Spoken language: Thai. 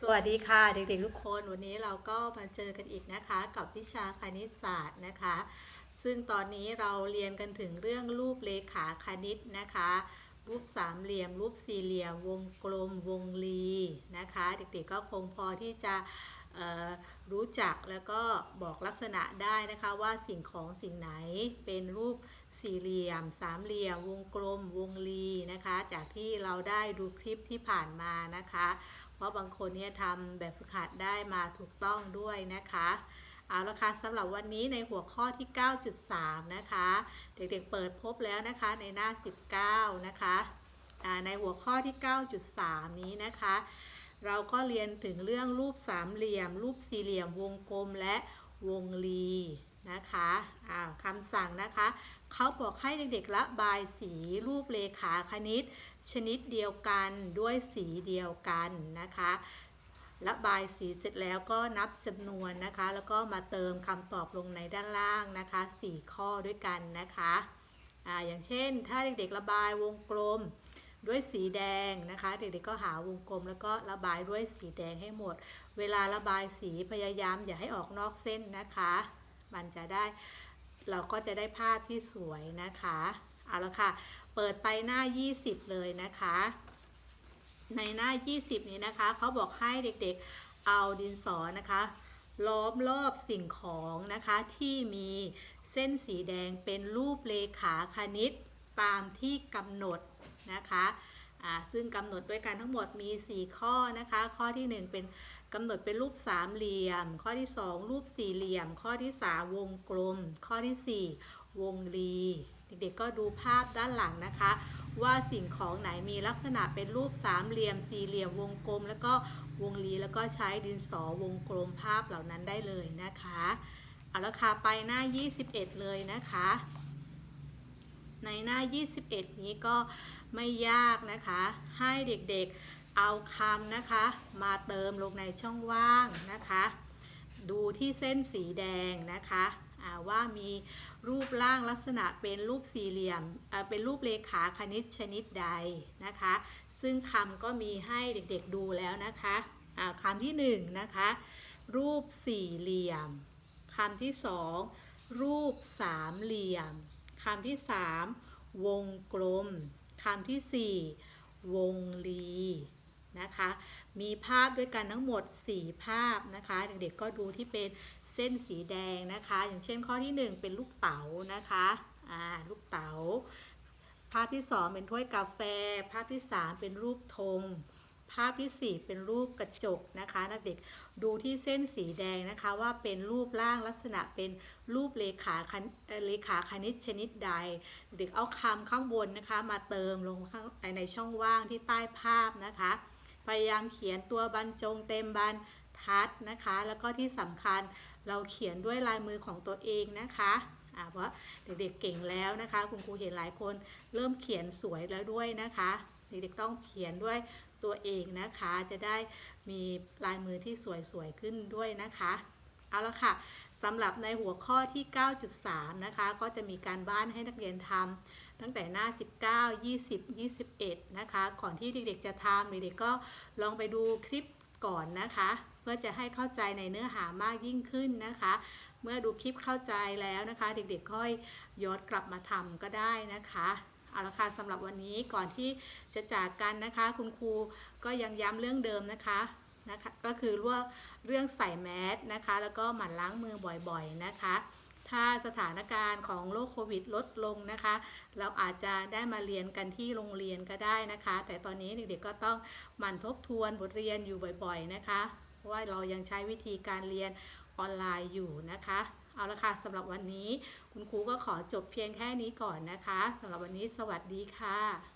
สวัสดีค่ะเด็กๆทุกคนวันนี้เราก็มาเจอกันอีกนะคะกับวิชาคณิตศาสตร์นะคะ ซึ่งตอนนี้เราเรียนกันถึงเรื่องรูปเลขาคณิตนะคะ รูปสามเหลี่ยม รูปสี่เหลี่ยม วงกลมวงรีนะคะ เด็กๆก็คงพอที่จะรู้จักแล้วก็บอกลักษณะได้นะคะว่าสิ่งของสิ่งไหนเป็นรูปสี่เหลี่ยม สามเหลี่ยม วงกลมวงรีนะคะ จากที่เราได้ดูคลิปที่ผ่านมานะคะ เพราะบางคนเนี่ยทำแบบฝึกหัดได้มาถูกต้องด้วยนะคะเอาละค่ะสำหรับวันนี้ในหัวข้อที่ 9.3 นะคะ เด็กๆเปิดพบแล้วนะคะในหน้า 19 นะคะในหัวข้อที่ 9.3 นี้นะคะ เราก็เรียนถึงเรื่องรูปสามเหลี่ยม รูปสี่เหลี่ยมวงกลมและวงรี นะคะอ่าคำสั่งนะคะเขาบอกให้เด็กๆระบายสีรูปเลขาคณิต ชนิดเดียวกันด้วยสีเดียวกันนะคะระบายสีเสร็จแล้วก็นับจำนวนนะคะ แล้วก็มาเติมคำตอบลงในด้านล่างนะคะ 4 ข้อด้วยกันนะคะอ่าอย่างเช่น ถ้าเด็กๆระบายวงกลมด้วยสีแดงนะคะ เด็กๆก็หาวงกลม แล้วก็ระบายด้วยสีแดงให้หมด เวลาระบายสีพยายามอย่าให้ออกนอกเส้นนะคะ มันจะได้ เราก็จะได้ภาพที่สวยนะคะ เอาละค่ะ เปิดไปหน้า 20 เลยนะคะ ในหน้า 20 นี้นะคะ เขาบอกให้เด็กๆ เอาดินสอนะคะล้อมรอบสิ่งของนะคะที่มีเส้นสีแดงเป็นรูปเลขาคณิตตามที่กำหนดนะคะ อ่าซึ่งกำหนดด้วยกันทั้งหมดมี 4 ข้อนะคะ ข้อที่ 1 เป็นกำหนดเป็นรูปสามเหลี่ยม ข้อที่ 2 รูปสี่เหลี่ยม ข้อที่ 3 วงกลม ข้อทีสี่ 4 วงรีเด็กๆก็ดูภาพด้านหลังนะคะ ว่าสิ่งของไหนมีลักษณะเป็นรูปสามเหลี่ยม สี่เหลี่ยมวงกลม แล้วก็วงรีแล้วก็ใช้ดินสอวงกลมภาพเหล่านั้นได้เลยนะคะเอาละค่ะไปหน้า 21 เลยนะคะ ในหน้า 21 นี้ก็ ไม่ยากนะคะ ให้เด็กๆเอาคำนะคะ มาเติมลงในช่องว่างนะคะ ดูที่เส้นสีแดงนะคะว่ามีรูปร่างลักษณะเป็นรูปสี่เหลี่ยม เป็นรูปเลขาคณิตชนิดใดนะคะ ซึ่งคำก็มีให้เด็กๆดูแล้วนะคะคำที่หนึ่งนะคะ รูปสี่เหลี่ยมคำที่สองรูปสามเหลี่ยมคำที่สามวงกลม คำที่สี่วงลีนะคะ มีภาพด้วยกันทั้งหมด 4 ภาพนะคะ เด็กๆก็ดูที่เป็นเส้นสีแดงนะคะ อย่างเช่นข้อที่ 1 เป็นลูกเต๋านะคะอ่าลูกเต๋า ภาพที่ 2 เป็นถ้วยกาแฟ ภาพที่ 3 เป็นรูปธง ภาพที่ 4 เป็นรูปกระจกนะคะนักเด็กดูที่เส้นสีแดงนะคะว่าเป็นรูปร่างลักษณะเป็นรูปเลขาคเอ่อเลขาคณิตชนิดใด เด็กเอาคำข้างบนนะคะมาเติมลงข้างในช่องว่างที่ใต้ภาพนะคะ พยายามเขียนตัวบรรจงเต็มบรรทัดนะคะ แล้วก็ที่สำคัญเราเขียนด้วยลายมือของตัวเองนะคะเพราะเด็กๆเก่งแล้วนะคะ คุณครูเห็นหลายคนเริ่มเขียนสวยแล้วด้วยนะคะ เด็กๆต้องเขียนด้วย ตัวเองนะคะ จะได้มีลายมือที่สวยๆขึ้นด้วยนะคะ เอาละค่ะสำหรับในหัวข้อที่ 9.3 นะคะ ก็จะมีการบ้านให้นักเรียนทำตั้งแต่หน้า 19 20 21 นะคะ ก่อนที่เด็กๆจะทำเด็กๆก็ลองไปดูคลิปก่อนนะคะ เพื่อจะให้เข้าใจในเนื้อหามากยิ่งขึ้นนะคะ เมื่อดูคลิปเข้าใจแล้วนะคะ เด็กๆค่อยย้อนกลับมาทำก็ได้นะคะ เอาละค่ะสำหรับวันนี้ก่อนที่จะจากกันนะคะ คุณครูก็ยังย้ำเรื่องเดิมนะคะนะคะก็คือว่าเรื่องใส่แมสนะคะ แล้วก็หมั่นล้างมือบ่อยๆนะคะ ถ้าสถานการณ์ของโรคโควิดลดลงนะคะ เราอาจจะได้มาเรียนกันที่โรงเรียนก็ได้นะคะ แต่ตอนนี้เด็กๆก็ต้องหมั่นทบทวนบทเรียนอยู่บ่อยๆนะคะ เพราะว่าเรายังใช้วิธีการเรียนออนไลน์อยู่นะคะ เอาละค่ะสำหรับวันนี้ คุณครูก็ขอจบเพียงแค่นี้ก่อนนะคะสำหรับวันนี้สวัสดีค่ะ